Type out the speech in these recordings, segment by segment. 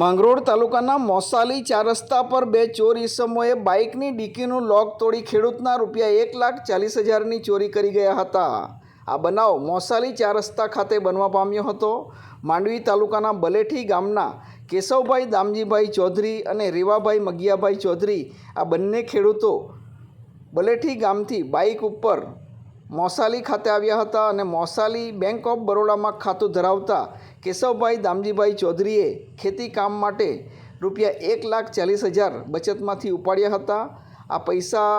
માંગરોળ તાલુકાના મોસાલી ચાર રસ્તા પર બે ચોર ઈસમોએ બાઇકની ડીકીનું લોક તોડી ખેડૂતના રૂપિયા એક લાખ ચાલીસ હજારની ચોરી કરી ગયા હતા. આ બનાવ મોસાલી ચાર રસ્તા ખાતે બનવા પામ્યો હતો. માંડવી તાલુકાના બલેઠી ગામના કેશવભાઈ દામજીભાઈ ચૌધરી અને રેવાભાઈ મગિયાભાઈ ચૌધરી આ બંને ખેડૂતો બલેઠી ગામથી બાઇક ઉપર મોસાલી ખાતે આવ્યા હતા અને મોસાલી બેંક ઓફ બરોડામાં ખાતું ધરાવતા કેશવભાઈ દામજીભાઈ ચૌધરીએ ખેતી કામ માટે રૂપિયા એક લાખ ચાલીસ હજાર બચતમાંથી ઉપાડ્યા હતા. આ પૈસા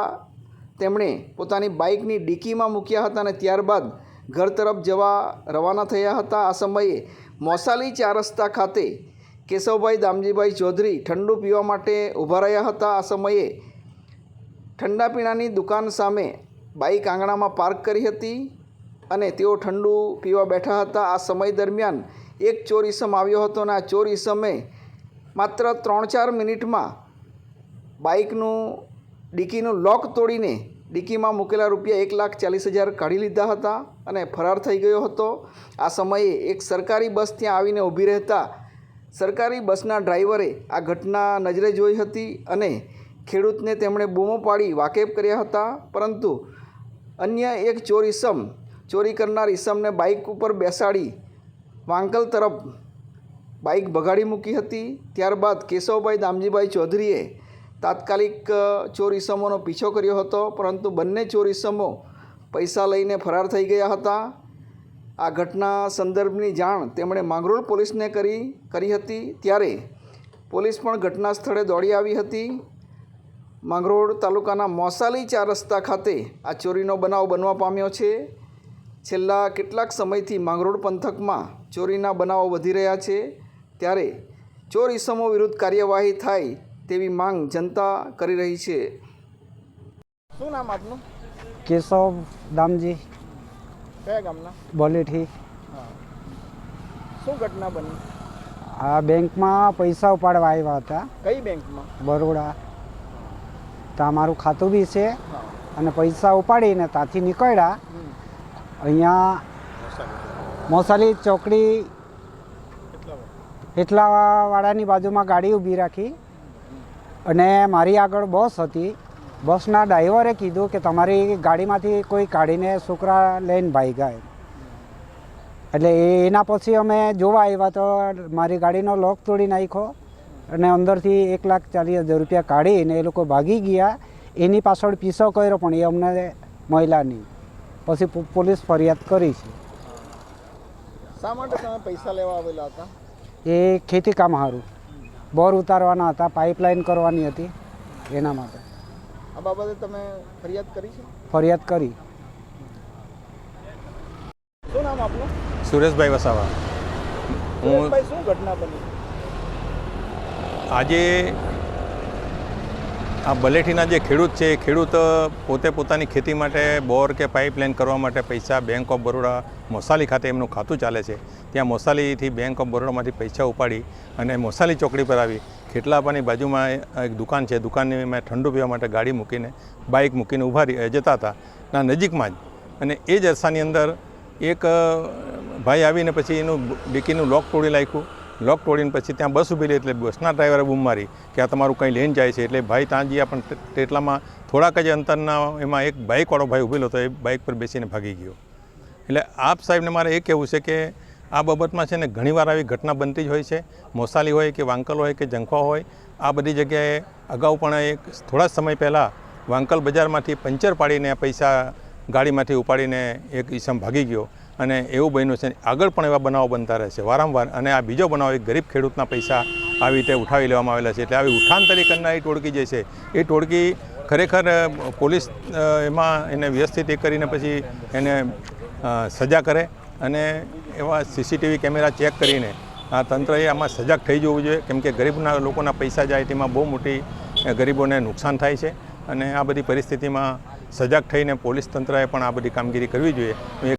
તેમણે પોતાની બાઇકની ડીકીમાં મૂક્યા હતા અને ત્યારબાદ ઘર તરફ જવા રવાના થયા હતા. આ સમયે મોસાલી ચાર રસ્તા ખાતે કેશવભાઈ દામજીભાઈ ચૌધરી ઠંડુ પીવા માટે ઊભા રહ્યા હતા. આ સમયે ઠંડા પીણાની દુકાન સામે બાઇક આંગણામાં પાર્ક કરી હતી અને તેઓ ઠંડુ પીવા બેઠા હતા. આ સમય દરમિયાન એક ચોર ઈસમ આવ્યો હતો અને આ ચોર ઈસમે માત્ર ત્રણ ચાર મિનિટમાં બાઇકનું ડીકીનું લોક તોડીને ડીકીમાં મૂકેલા રૂપિયા એક લાખ ચાલીસ હજાર કાઢી લીધા હતા અને ફરાર થઈ ગયો હતો. આ સમયે એક સરકારી બસ ત્યાં આવીને ઊભી રહેતા સરકારી બસના ડ્રાઈવરે આ ઘટના નજરે જોઈ હતી અને ખેડૂતને તેમણે બૂમો પાડી વાકેફ કર્યા હતા. પરંતુ અન્ય એક ચોર ઈસમ, ચોરી કરનાર ઈસમને બાઇક ઉપર બેસાડી વાંકલ તરફ બાઇક ભગાડી મૂકી હતી. ત્યારબાદ કેશવભાઈ દામજીભાઈ ચૌધરીએ તાત્કાલિક ચોર ઈસમોનો પીછો કર્યો હતો, પરંતુ બંને ચોર ઈસમો પૈસા લઈને ફરાર થઈ ગયા હતા. આ ઘટના સંદર્ભની જાણ તેમણે માંગરોળ પોલીસને કરી કરી હતી. ત્યારે પોલીસ પણ ઘટના સ્થળે દોડી આવી હતી. માંગરોળ તાલુકાના મોસાલી ચાર રસ્તા ખાતે આ ચોરીનો બનાવ બનવા પામ્યો છે. છેલ્લા કેટલાક સમયથી માંગરોળ પંથકમાં ચોરીના બનાવો વધી રહ્યા છે. ત્યારે ચોર ઇસમો વિરુદ્ધ કાર્યવાહી થાય તેવી માંગ જનતા કરી રહી છે. શું નામ આપનું? કેશવ દામજી. કયા ગામના? બોલેઠી. શું ઘટના બની? આ બેંકમાં પૈસા ઉપાડવા આવ્યા હતા. કઈ બેંકમાં? બરોડા. ત્યાં મારું ખાતું બી છે અને પૈસા ઉપાડીને ત્યાંથી નીકળ્યા. અહીંયા મોસાલી ચોકડી હેઠલાવાળાની બાજુમાં ગાડી ઊભી રાખી અને મારી આગળ બસ હતી. બસના ડ્રાઈવરે કીધું કે તમારી ગાડીમાંથી કોઈ કાઢીને છોકરા લઈને ભાઈ ગયા એટલે એના પછી અમે જોવા આવ્યા તો મારી ગાડીનો લોક તોડી નાખ્યો. અને અંદરથી એક લાખ ચાલીસ હજાર રૂપિયા કાઢીને એ લોકો ભાગી ગયા. એની પાછળ પીસો કર્યો પણ એ અમને મળ્યા નહીં પછી પોલીસ ફરિયાદ કરી છે. શા માટે તમે પૈસા લેવા આવેલા હતા? એ ખેતી કામ સારું બોર ઉતારવાના હતા પાઇપલાઇન કરવાની હતી એના માટે. આ બાબતે તમે ફરિયાદ કરી છે? ફરિયાદ કરી. શું નામ આપનું? સુરેશભાઈ વસાવા. હું શું ઘટના બની? આજે આ બલેઠીના જે ખેડૂત છે, એ ખેડૂત પોતે પોતાની ખેતી માટે બોર કે પાઇપલાઇન કરવા માટે પૈસા બેંક ઓફ બરોડા મોસાલી ખાતે એમનું ખાતું ચાલે છે. ત્યાં મોસાલીથી બેંક ઓફ બરોડામાંથી પૈસા ઉપાડી અને મોસાલી ચોકડી પર આવી. ખેટલાપાની બાજુમાં એક દુકાન છે, દુકાનની મેં ઠંડુ પીવા માટે ગાડી મૂકીને, બાઇક મૂકીને ઊભા જતા હતા. ના, નજીકમાં જ. અને એ જ અરસાની અંદર એક ભાઈ આવીને પછી એનું ડીકીનું લોક તોડી નાખ્યું. લોક તોડીને પછી ત્યાં બસ ઊભી રહી એટલે બસના ડ્રાઈવરે બૂમ મારી કે આ તમારું કંઈ લઈને જાય છે. એટલે ભાઈ ત્યાં ગયા પણ તેટલામાં થોડાક જ અંતરના એમાં એક બાઇકવાળો ભાઈ ઊભેલો હતો એ બાઇક પર બેસીને ભાગી ગયો. એટલે આપ સાહેબને મારે એ કહેવું છે કે આ બાબતમાં છે ને ઘણીવાર આવી ઘટના બનતી જ હોય છે. મોસાલી હોય કે વાંકલ હોય કે જંખવા હોય, આ બધી જગ્યાએ અગાઉ પણ એક થોડા સમય પહેલાં વાંકલ બજારમાંથી પંચર પાડીને પૈસા ગાડીમાંથી ઉપાડીને એક ઈસમ ભાગી ગયો. અને એવું બન્યું છે. આગળ પણ એવા બનાવો બનતા રહે છે. વારંવાર અને આ બીજો બનાવ, એક ગરીબ ખેડૂતના પૈસા આવી રીતે ઉઠાવી લેવામાં આવેલા છે. એટલે આવી ઉઠાંતરી કરનારી ટોળકી જે છે, એ ટોળકી ખરેખર પોલીસ એમાં એને વ્યવસ્થિત એ કરીને પછી એને સજા કરે અને એવા સીસીટીવી કેમેરા ચેક કરીને આ તંત્રએ આમાં સજાગ થઈ જવું જોઈએ. કેમ કે ગરીબના લોકોના પૈસા જાય તેમાં બહુ મોટી ગરીબોને નુકસાન થાય છે અને આ બધી પરિસ્થિતિમાં સજાગ થઈને પોલીસ તંત્રએ પણ આ બધી કામગીરી કરવી જોઈએ.